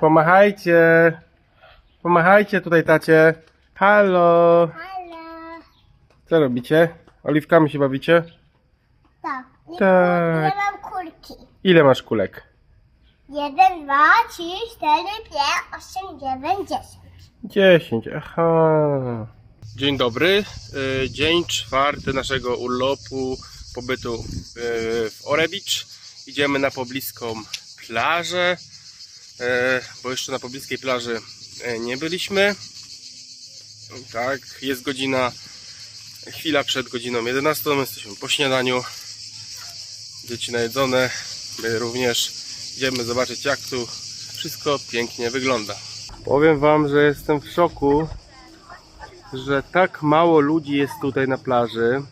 Pomachajcie. Pomachajcie tutaj tacie. Halo. Halo. Co robicie? Oliwkami się bawicie? Tak. Nie, Tak. mam kulki. Ile masz kulek? Jeden, dwa, trzy, cztery, pięć, osiem, dziewięć, dziesięć. 10, aha. Dzień dobry. Y, Dzień czwarty naszego urlopu, pobytu y, w Orebicz. Idziemy na pobliską plażę, bo jeszcze na pobliskiej plaży y, nie byliśmy. Tak, jest godzina, chwila przed godziną 11, my jesteśmy po śniadaniu. Dzieci najedzone, my również idziemy zobaczyć jak tu wszystko pięknie wygląda. Powiem Wam, że jestem w szoku, że tak mało ludzi jest tutaj na plaży.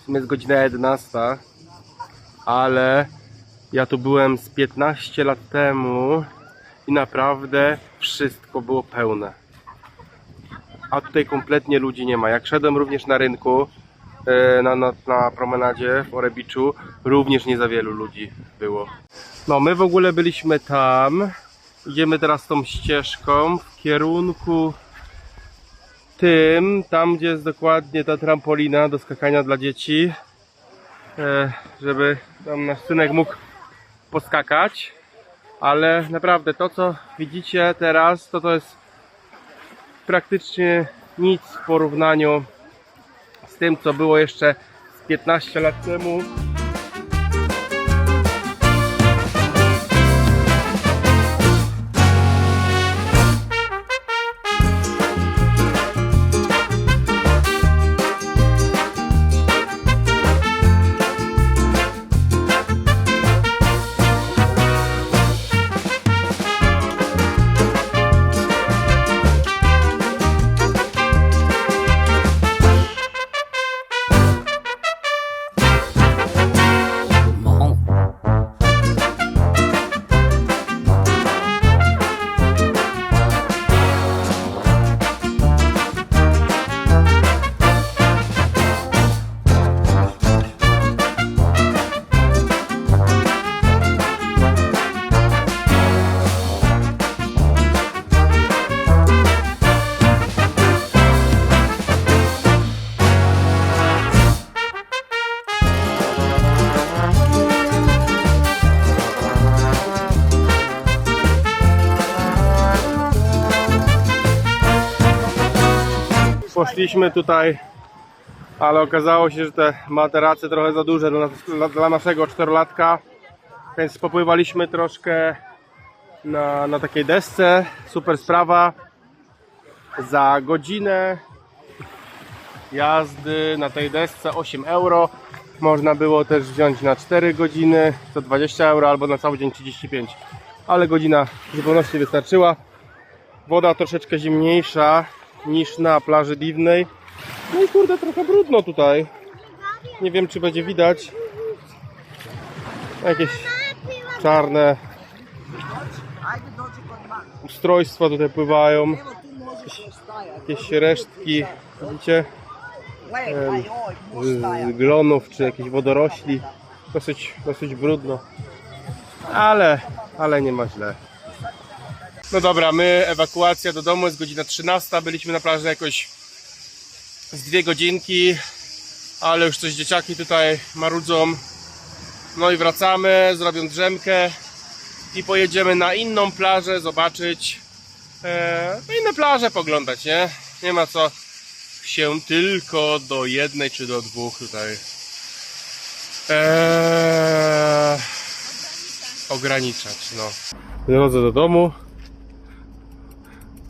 W sumie jest godzina 11, ale ja tu byłem z 15 lat temu i naprawdę wszystko było pełne. A tutaj kompletnie ludzi nie ma. Jak szedłem również na rynku, e, na, na, na promenadzie w Orebiczu, również nie za wielu ludzi było. No, my w ogóle byliśmy tam. Idziemy teraz tą ścieżką w kierunku tym, tam gdzie jest dokładnie ta trampolina do skakania dla dzieci, e, żeby tam nasz synek mógł poskakać. Ale naprawdę to co widzicie teraz, to to jest praktycznie nic w porównaniu z tym co było jeszcze z 15 lat temu. Poszliśmy tutaj, ale okazało się, że te materace trochę za duże dla, nas- dla naszego czterolatka, więc popływaliśmy troszkę na, na takiej desce. Super sprawa. Za godzinę jazdy na tej desce 8 euro. Można było też wziąć na 4 godziny, to 20 euro, albo na cały dzień 35. Ale godzina w zupełności wystarczyła. Woda troszeczkę zimniejsza niż na plaży Diwnej. No i kurde, trochę brudno tutaj. Nie wiem, czy będzie widać. Jakieś czarne ustrojstwa tutaj pływają. Jakieś resztki, widzicie? Glonów, czy jakichś wodorośli. Dosyć, dosyć brudno. Ale, ale nie ma źle. No dobra, my ewakuacja do domu jest godzina 13. Byliśmy na plaży jakoś z dwie godzinki, ale już coś dzieciaki tutaj marudzą. No i wracamy, zrobią drzemkę i pojedziemy na inną plażę zobaczyć. E, no inne plaże poglądać, nie? Nie ma co się tylko do jednej czy do dwóch tutaj e, ograniczać, no. Wychodzę do domu.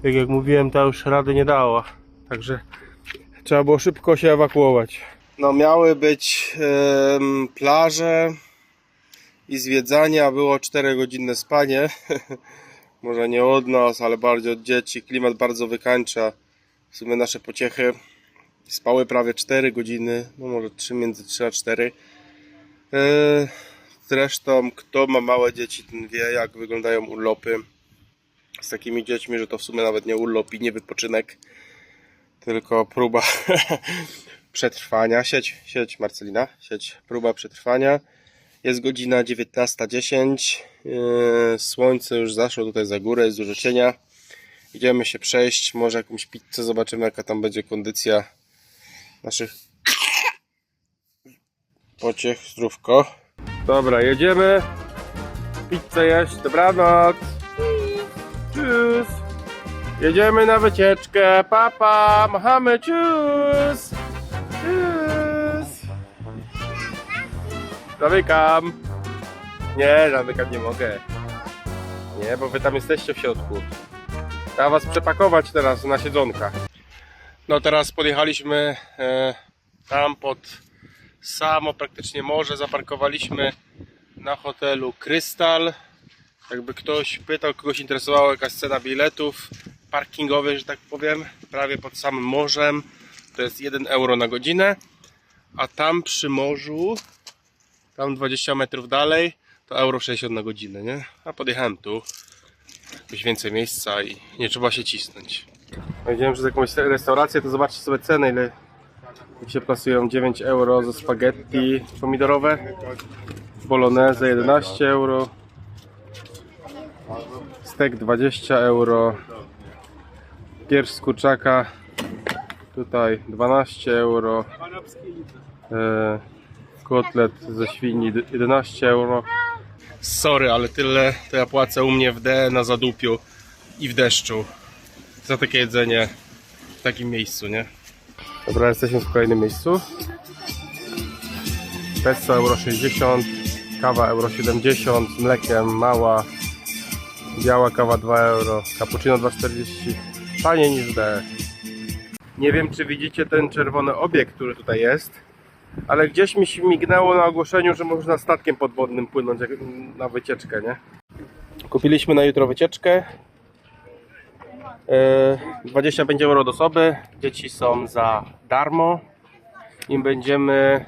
Tak jak mówiłem, ta już rady nie dała. Także trzeba było szybko się ewakuować. No miały być em, plaże i zwiedzania, było 4 godzinne spanie. Może nie od nas, ale bardziej od dzieci. Klimat bardzo wykańcza. W sumie nasze pociechy spały prawie 4 godziny, no może 3 między 3 a 4. E, Zresztą, kto ma małe dzieci, ten wie, jak wyglądają urlopy z takimi dziećmi, że to w sumie nawet nie urlop i nie wypoczynek, tylko próba przetrwania. Sieć, sieć Marcelina, sieć, próba przetrwania. Jest godzina 19.10. Yy, Słońce już zaszło tutaj za górę, jest dużo cienia. Idziemy się przejść, może jakąś pizzę, zobaczymy jaka tam będzie kondycja naszych pociech, zdrówko. Dobra, jedziemy. Pizzę jeść, dobranoc. Jedziemy na wycieczkę, papa, machamy, tschüss. Tschüss. Zamykam. Nie, zamykam nie mogę. Nie, bo wy tam jesteście w środku. Trzeba was przepakować teraz na siedzonka. No teraz podjechaliśmy e, tam pod samo praktycznie morze. Zaparkowaliśmy na hotelu Krystal. Jakby ktoś pytał, kogoś interesowała jakaś cena biletów parkingowych, że tak powiem, prawie pod samym morzem. To jest 1 euro na godzinę. A tam przy morzu, tam 20 metrów dalej, to euro 60 na godzinę, nie? A podjechałem tu. Jakoś więcej miejsca i nie trzeba się cisnąć. Powiedziałem, przez jakąś restaurację, to zobaczcie sobie ceny, ile się plasują 9 euro za spaghetti pomidorowe, bolognese 11 euro, stek 20 euro, pierś z kurczaka tutaj 12 euro, e, kotlet ze świni 11 euro. Sorry, ale tyle to ja płacę u mnie w D na zadupiu i w deszczu za takie jedzenie w takim miejscu, nie? Dobra, jesteśmy w kolejnym miejscu. Pesto euro 60, kawa euro 70, z mlekiem mała, biała kawa 2 euro, cappuccino 2,40, taniej niż D. Nie wiem, czy widzicie ten czerwony obiekt, który tutaj jest, ale gdzieś mi się mignęło na ogłoszeniu, że można statkiem podwodnym płynąć na wycieczkę, nie? Kupiliśmy na jutro wycieczkę. E, 25 euro do osoby. Dzieci są za darmo. I będziemy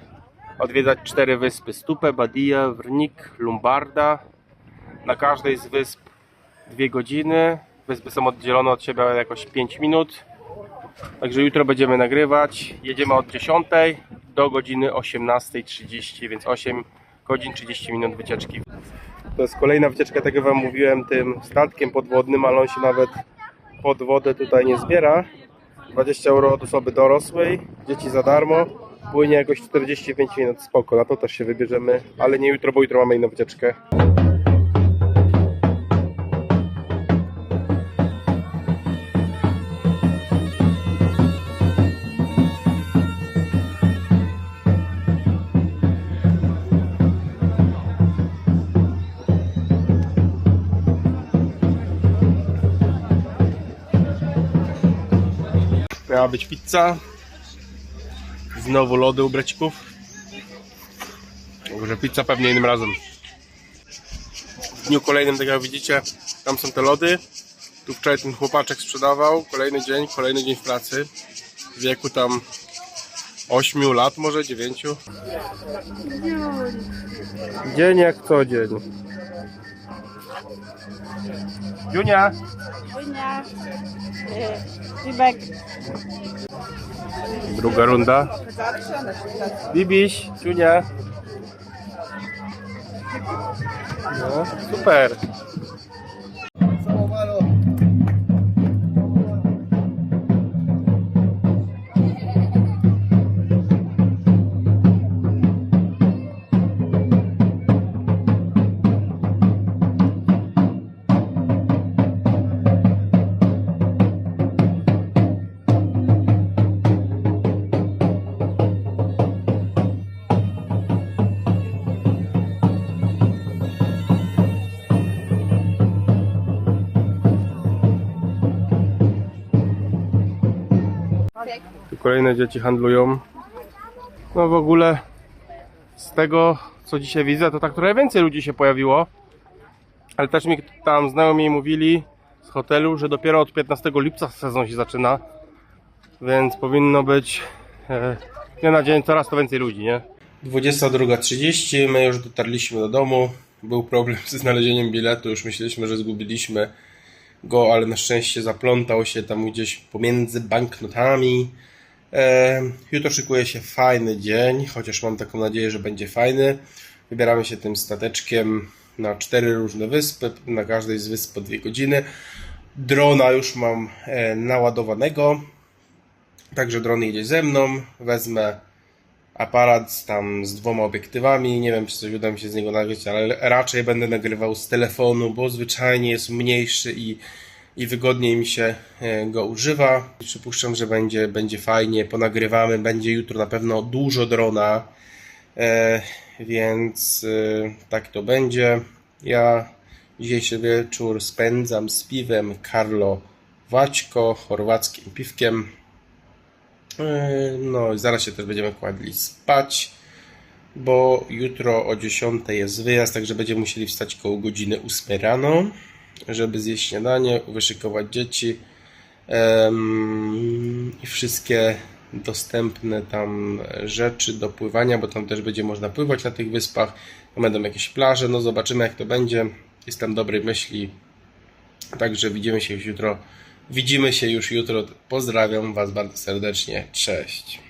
odwiedzać cztery wyspy: Stupę, Badia, Wrnik, Lumbarda. Na każdej z wysp dwie godziny. Wyspy są oddzielone od siebie jakoś 5 minut. Także jutro będziemy nagrywać. Jedziemy od 10 do godziny 18.30, więc 8 godzin 30 minut wycieczki. To jest kolejna wycieczka, tak jak Wam mówiłem, tym statkiem podwodnym, ale on się nawet pod wodę tutaj nie zbiera. 20 euro od osoby dorosłej, dzieci za darmo. Płynie jakoś 45 minut, spoko, na to też się wybierzemy, ale nie jutro, bo jutro mamy inną wycieczkę. Miała być pizza. Znowu lody u bracików. Także pizza pewnie innym razem. W dniu kolejnym, tak jak widzicie, tam są te lody. Tu wczoraj ten chłopaczek sprzedawał. Kolejny dzień, kolejny dzień w pracy. W wieku tam 8 lat, może 9. Dzień jak co dzień. Junia! Wojna, Rybek, Druga runda. Bibiś, Ciunia. No, super. Tu kolejne dzieci handlują. No w ogóle z tego co dzisiaj widzę, to tak trochę więcej ludzi się pojawiło. Ale też mi tam znajomi mówili z hotelu, że dopiero od 15 lipca sezon się zaczyna. Więc powinno być e, nie na dzień coraz to więcej ludzi, nie? 22.30, my już dotarliśmy do domu. Był problem ze znalezieniem biletu, już myśleliśmy, że zgubiliśmy go, ale na szczęście zaplątał się tam gdzieś pomiędzy banknotami. Jutro szykuje się fajny dzień, chociaż mam taką nadzieję, że będzie fajny. Wybieramy się tym stateczkiem na cztery różne wyspy, na każdej z wysp po dwie godziny. Drona już mam e, naładowanego, także dron jedzie ze mną. Wezmę aparat tam z dwoma obiektywami. Nie wiem, czy coś uda mi się z niego nagrać, ale raczej będę nagrywał z telefonu, bo zwyczajnie jest mniejszy i, i wygodniej mi się e, go używa. Przypuszczam, że będzie, będzie fajnie, ponagrywamy. Będzie jutro na pewno dużo drona, e, więc e, tak to będzie. Ja dzisiejszy wieczór spędzam z piwem Carlo Waćko, chorwackim piwkiem. Yy, No i zaraz się też będziemy kładli spać, bo jutro o 10 jest wyjazd, także będziemy musieli wstać koło godziny 8 rano, żeby zjeść śniadanie, wyszykować dzieci i wszystkie dostępne tam rzeczy do pływania, bo tam też będzie można pływać na tych wyspach. Tam będą jakieś plaże, no zobaczymy jak to będzie. Jestem dobrej myśli, Także widzimy się już jutro. Widzimy się już jutro. Pozdrawiam Was bardzo serdecznie. Cześć.